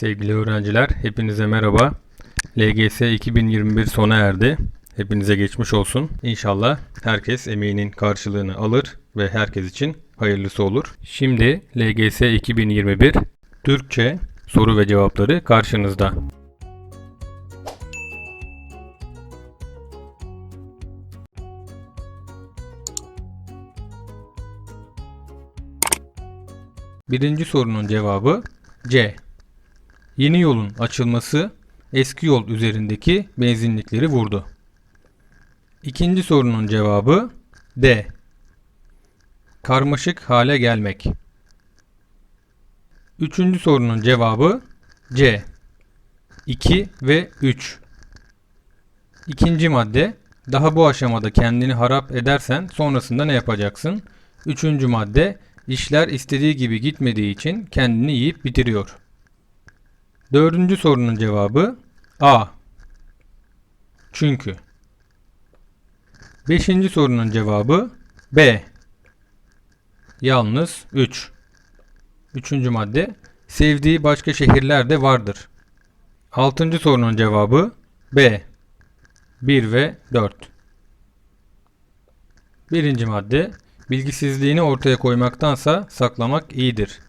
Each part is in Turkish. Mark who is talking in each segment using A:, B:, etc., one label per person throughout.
A: Sevgili öğrenciler, hepinize merhaba. LGS 2021 sona erdi. Hepinize geçmiş olsun. İnşallah herkes emeğinin karşılığını alır ve herkes için hayırlısı olur. Şimdi LGS 2021 Türkçe soru ve cevapları karşınızda. Birinci sorunun cevabı C. Yeni yolun açılması eski yol üzerindeki benzinlikleri vurdu. İkinci sorunun cevabı D. Karmaşık hale gelmek. Üçüncü sorunun cevabı C. 2 ve 3. İkinci madde daha bu aşamada kendini harap edersen sonrasında ne yapacaksın? Üçüncü madde işler istediği gibi gitmediği için kendini yiyip bitiriyor. Dördüncü sorunun cevabı A. Çünkü. Beşinci sorunun cevabı B. Yalnız 3. Üçüncü madde sevdiği başka şehirler de vardır. Altıncı sorunun cevabı B. 1 ve 4. Birinci madde bilgisizliğini ortaya koymaktansa saklamak iyidir.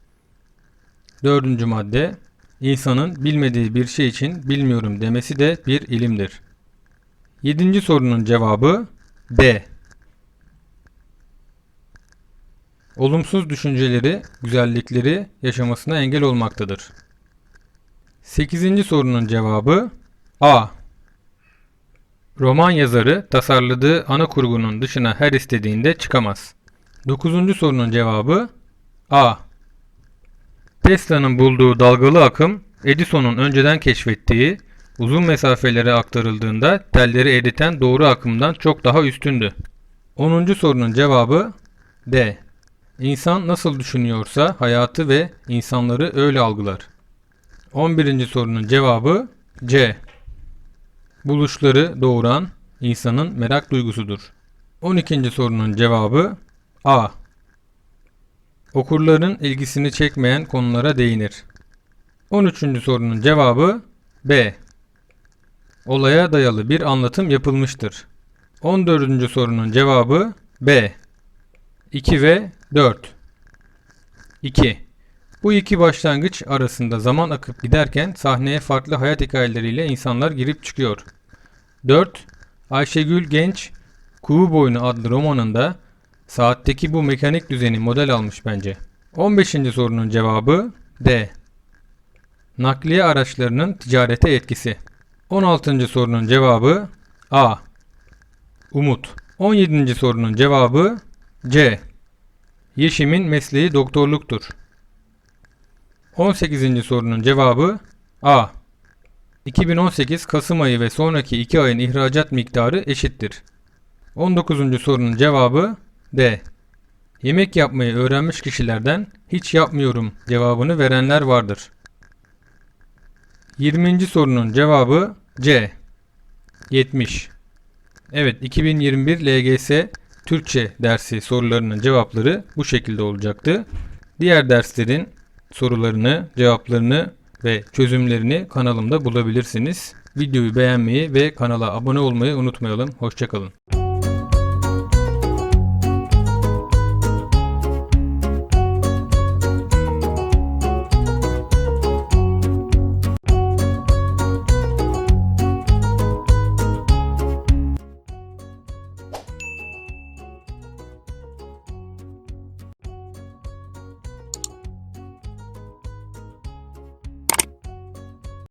A: Dördüncü madde İnsanın bilmediği bir şey için bilmiyorum demesi de bir ilimdir. Yedinci sorunun cevabı D. Olumsuz düşünceleri, güzellikleri yaşamasına engel olmaktadır. Sekizinci sorunun cevabı A. Roman yazarı tasarladığı ana kurgunun dışına her istediğinde çıkamaz. Dokuzuncu sorunun cevabı A. Tesla'nın bulduğu dalgalı akım, Edison'un önceden keşfettiği, uzun mesafelere aktarıldığında telleri eriten doğru akımdan çok daha üstündü. 10. sorunun cevabı D. İnsan nasıl düşünüyorsa hayatı ve insanları öyle algılar. 11. sorunun cevabı C. Buluşları doğuran insanın merak duygusudur. 12. sorunun cevabı A. Okurların ilgisini çekmeyen konulara değinir. 13. sorunun cevabı B. Olaya dayalı bir anlatım yapılmıştır. 14. sorunun cevabı B. 2 ve 4. 2. Bu iki başlangıç arasında zaman akıp giderken sahneye farklı hayat hikayeleriyle insanlar girip çıkıyor. 4. Ayşegül Genç, Kuğu Boynu adlı romanında Saatteki bu mekanik düzeni model almış bence. 15. sorunun cevabı D. Nakliye araçlarının ticarete etkisi. 16. sorunun cevabı A. Umut. 17. sorunun cevabı C. Yeşim'in mesleği doktorluktur. 18. sorunun cevabı A. 2018 Kasım ayı ve sonraki 2 ayın ihracat miktarı eşittir. 19. sorunun cevabı D. Yemek yapmayı öğrenmiş kişilerden hiç yapmıyorum cevabını verenler vardır. 20. sorunun cevabı C. 70. Evet 2021 LGS Türkçe dersi sorularının cevapları bu şekilde olacaktı. Diğer derslerin sorularını, cevaplarını ve çözümlerini kanalımda bulabilirsiniz. Videoyu beğenmeyi ve kanala abone olmayı unutmayalım. Hoşçakalın.